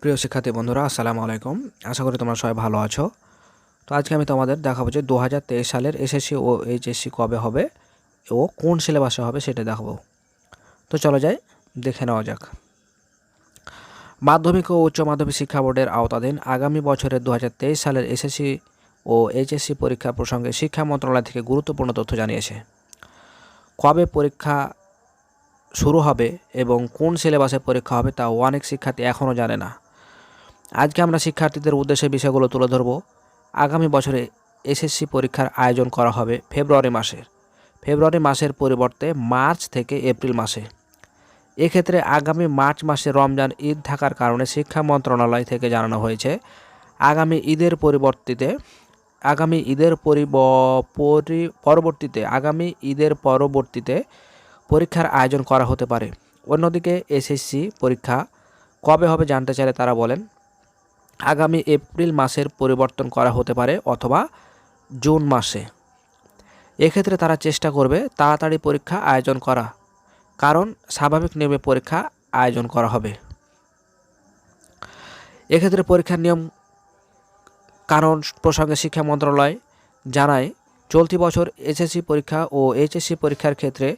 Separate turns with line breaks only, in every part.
প্রিয় শিক্ষার্থী বন্ধুরা, আসসালামু আলাইকুম। আশা করি তোমরা সবাই ভালো আছো। তো আজকে আমি তোমাদের দেখাবো যে দু হাজার তেইশ সালের এসএসসি ও এইচএসসি কবে হবে ও কোন সিলেবাসে হবে সেটা দেখাবো। তো চলো যাই, দেখে নেওয়া যাক। মাধ্যমিক ও উচ্চ মাধ্যমিক শিক্ষা বোর্ডের আওতাধীন আগামী বছরের দু হাজার তেইশ সালের এসএসসি ও এইচএসসি পরীক্ষা প্রসঙ্গে শিক্ষা মন্ত্রণালয় থেকে গুরুত্বপূর্ণ তথ্য জানিয়েছে। কবে পরীক্ষা শুরু হবে এবং কোন সিলেবাসে পরীক্ষা হবে তা অনেক শিক্ষার্থী এখনও জানে না। আজকে আমরা শিক্ষার্থীদের উদ্দেশ্যে বিষয়গুলো তুলে ধরব। আগামী বছরে এসএসসি পরীক্ষার আয়োজন করা হবে ফেব্রুয়ারি মাসের। ফেব্রুয়ারি মাসের পরিবর্তে মার্চ থেকে এপ্রিল মাসে। এক্ষেত্রে আগামী মার্চ মাসে রমজান ঈদ থাকার কারণে শিক্ষা মন্ত্রণালয় থেকে জানানো হয়েছে, আগামী ঈদের পরিবর্তিতে, আগামী ঈদের পরিব, পরি- পরবর্তীতে, আগামী ঈদের পরবর্তীতে পরীক্ষার আয়োজন করা হতে পারে। অন্যদিকে এসএসসি পরীক্ষা কবে হবে জানতে চাইলে তারা বলেন আগামী এপ্রিল মাসের পরিবর্তন করা হতে পারে অথবা জুন মাসে। এক্ষেত্রে তারা চেষ্টা করবে তাড়াতাড়ি পরীক্ষা আয়োজন করা, কারণ স্বাভাবিক নিয়মে পরীক্ষা আয়োজন করা হবে। এক্ষেত্রে পরীক্ষার নিয়ম, কারণ প্রসঙ্গে শিক্ষা মন্ত্রণালয় জানায়, চলতি বছর এসএসসি পরীক্ষা ও এইচএসসি পরীক্ষার ক্ষেত্রে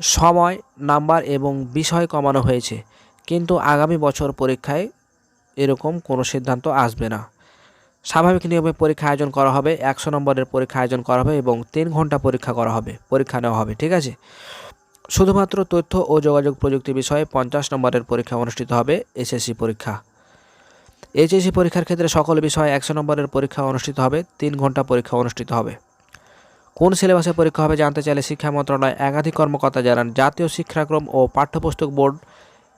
সময়, নাম্বার এবং বিষয় কমানো হয়েছে, কিন্তু আগামী বছর পরীক্ষায় এরকম কোনো সিদ্ধান্ত আসবে না। স্বাভাবিক নিয়মে পরীক্ষা আয়োজন করা হবে, একশো নম্বরের পরীক্ষা আয়োজন করা হবে এবং তিন ঘণ্টা পরীক্ষা করা হবে, পরীক্ষা নেওয়া হবে, ঠিক আছে? শুধুমাত্র তথ্য ও যোগাযোগ প্রযুক্তি বিষয়ে পঞ্চাশ নম্বরের পরীক্ষা অনুষ্ঠিত হবে, এসএসসি পরীক্ষা। এইচএসসি পরীক্ষার ক্ষেত্রে সকল বিষয়ে একশো নম্বরের পরীক্ষা অনুষ্ঠিত হবে, তিন ঘণ্টা পরীক্ষা অনুষ্ঠিত হবে। কোন সিলেবাসে পরীক্ষা হবে জানতে চাইলে শিক্ষা মন্ত্রণালয় একাধিক কর্মকর্তা জানান। জাতীয় শিক্ষাক্রম ও পাঠ্যপুস্তক বোর্ড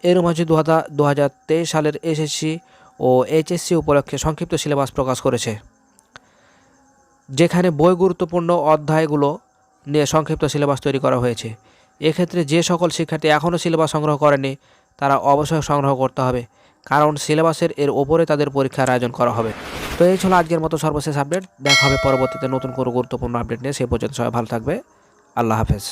এর মাঝে দু হাজার দু হাজার তেইশ সালের এসএসসি ও এইচএসসি উপলক্ষে সংক্ষিপ্ত সিলেবাস প্রকাশ করেছে, যেখানে বই গুরুত্বপূর্ণ অধ্যায়গুলো নিয়ে সংক্ষিপ্ত সিলেবাস তৈরি করা হয়েছে। এক্ষেত্রে যে সকল শিক্ষার্থী এখনও সিলেবাস সংগ্রহ করেনি, তারা অবশ্যই সংগ্রহ করতে হবে, কারণ সিলেবাসের এর ওপরে তাদের পরীক্ষার আয়োজন করা হবে। তো এই ছিল আজকের মতো সর্বশেষ আপডেট। দেখা হবে পরবর্তীতে নতুন কোনো গুরুত্বপূর্ণ আপডেট নিয়ে। সেই পর্যন্ত সবাই ভালো থাকবে। আল্লাহ হাফেজ।